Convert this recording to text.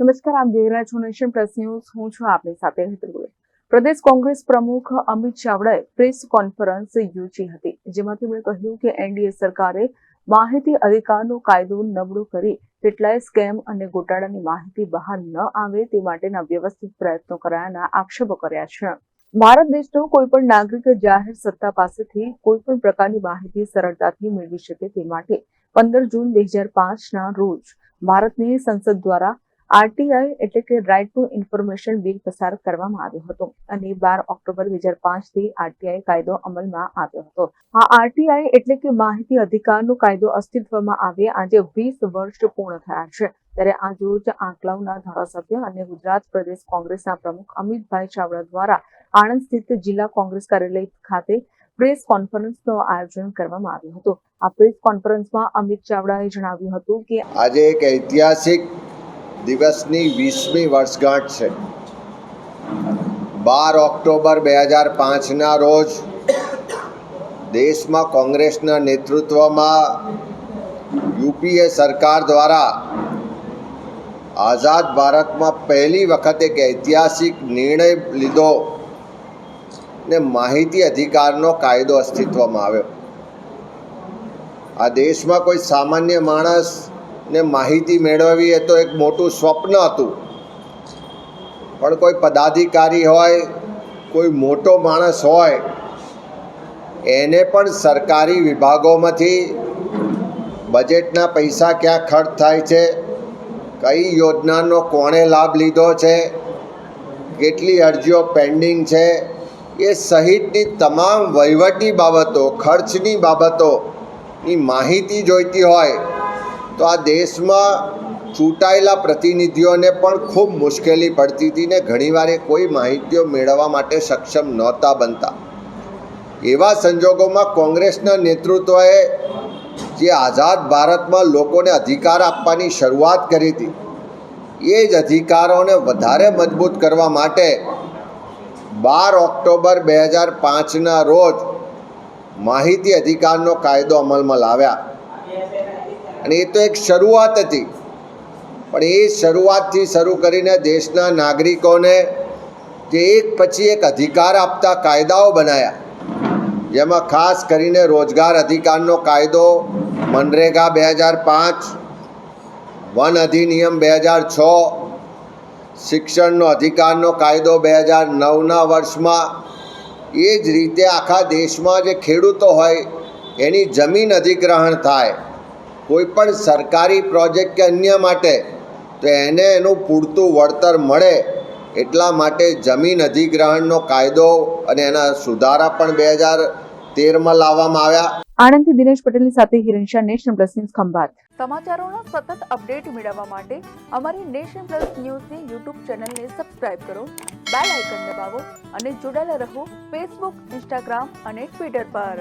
નમસ્કાર, આપ જોઈ રહ્યા છો નેશન પ્લસ ન્યૂઝ. હું છું આપની સાથે હેતલ. પ્રદેશ કોંગ્રેસ પ્રમુખ અમિત ચાવડાએ પ્રેસ કોન્ફરન્સ યોજી હતી જેમાં તેમણે કહ્યું કે એનડીએ સરકારે માહિતી અધિકારનો કાયદો નબળો કરી કેટલાય સ્કેમ અને ગોટાળાની માહિતી બહાર ન આવે તે માટેના વ્યવસ્થિત પ્રયત્નો કરાયાના આક્ષેપો કર્યા છે. ભારત દેશનો કોઈ પણ નાગરિક જાહેર સત્તા પાસેથી કોઈ પણ પ્રકારની માહિતી સરળતાથી મેળવી શકે તે માટે પંદર જૂન બે હજાર પાંચના રોજ ભારતની સંસદ દ્વારા આરટીઆઈ એટલે કે રાઇટ ટુ ઇન્ફોર્મેશન બિલ પસાર કરવામાં આવ્યો હતો અને બાર ઓક્ટોબર બે હજાર પાંચથી આરટીઆઈ કાયદો અમલમાં આવ્યો હતો. આ આરટીઆઈ એટલે કે માહિતી અધિકારનો કાયદો અસ્તિત્વમાં આવે આજે વીસ વર્ષ પૂર્ણ થયા છે. ત્યારે આ જોજ આંકલાવના ધારાસભ્ય અને ગુજરાત પ્રદેશ કોંગ્રેસના પ્રમુખ અમિતભાઈ ચાવડા દ્વારા આણંદ સ્થિત જિલ્લા કોંગ્રેસ કાર્યાલય ખાતે પ્રેસ કોન્ફરન્સનું આયોજન કરવામાં આવ્યું હતું. આ પ્રેસ કોન્ફરન્સમાં અમિત ચાવડાએ જણાવ્યું હતું કે આજે એક ઐતિહાસિક દિવસની વીસમી વર્ષગાંઠ છે. બાર ઓક્ટોબર બે હજાર પાંચના રોજ દેશમાં કોંગ્રેસના નેતૃત્વમાં યુપીએ સરકાર દ્વારા આઝાદ ભારતમાં પહેલી વખત એક ઐતિહાસિક નિર્ણય લીધો ને માહિતી અધિકારનો કાયદો અસ્તિત્વમાં આવ્યો. આ દેશમાં કોઈ સામાન્ય માણસ ને માહિતી મેળવવી એ તો એક મોટું સ્વપ્ન હતું. પણ કોઈ પદાધિકારી હોય, કોઈ મોટો માણસ હોય, એને પણ સરકારી વિભાગોમાંથી બજેટના પૈસા ક્યાં ખર્ચ થાય છે, કઈ યોજનાનો કોણે લાભ લીધો છે, કેટલી અરજીઓ પેન્ડિંગ છે, એ સહિતની તમામ વહીવટી બાબતો, ખર્ચની બાબતોની માહિતી જોઈતી હોય તો આ દેશમાં ચૂંટાયેલા પ્રતિનિધિઓને પણ ખૂબ મુશ્કેલી પડતી હતી ને ઘણીવાર એ કોઈ માહિતીઓ મેળવવા માટે સક્ષમ નહોતા બનતા. એવા સંજોગોમાં કોંગ્રેસના નેતૃત્વએ જે આઝાદ ભારતમાં લોકોને અધિકાર આપવાની શરૂઆત કરી હતી, એ જ અધિકારોને વધારે મજબૂત કરવા માટે બાર ઓક્ટોબર બે હજાર પાંચના રોજ માહિતી અધિકારનો કાયદો અમલમાં લાવ્યા. અને એ તો એક શરૂઆત હતી. પણ એ શરૂઆતથી શરૂ કરીને દેશના નાગરિકોને જે એક પછી એક અધિકાર આપતા કાયદાઓ બનાવ્યા જેમાં ખાસ કરીને રોજગાર અધિકારનો કાયદો મનરેગા બે હજાર પાંચ, વન અધિનિયમ બે હજાર છ, શિક્ષણનો અધિકારનો કાયદો બે હજાર નવના વર્ષમાં. એ જ રીતે આખા દેશમાં જે ખેડૂતો હોય, એની જમીન અધિગ્રહણ થાય. કોઈ પણ સરકારી પ્રોજેક્ટ કે અન્ય માટે તો એને એનું પૂરતું વળતર મળે એટલા માટે જમીન અધિગ્રહણનો કાયદો અને એના સુધારા પણ બે હજાર તેરમાં લાવવામાં આવ્યા. આણંદથી દિનેશ પટેલની સાથે Hiren Shah National Plus News Khambhat. સમાચારોના સતત અપડેટ મેળવવા માટે અમારી નેશન પ્લસ ન્યૂઝની યુટ્યુબ ચેનલને સબસ્ક્રાઇબ કરો બેલ આઇકન દબાવો અને જોડાયેલા રહો ફેસબુક ઇન્સ્ટાગ્રામ અને ટ્વિટર પર.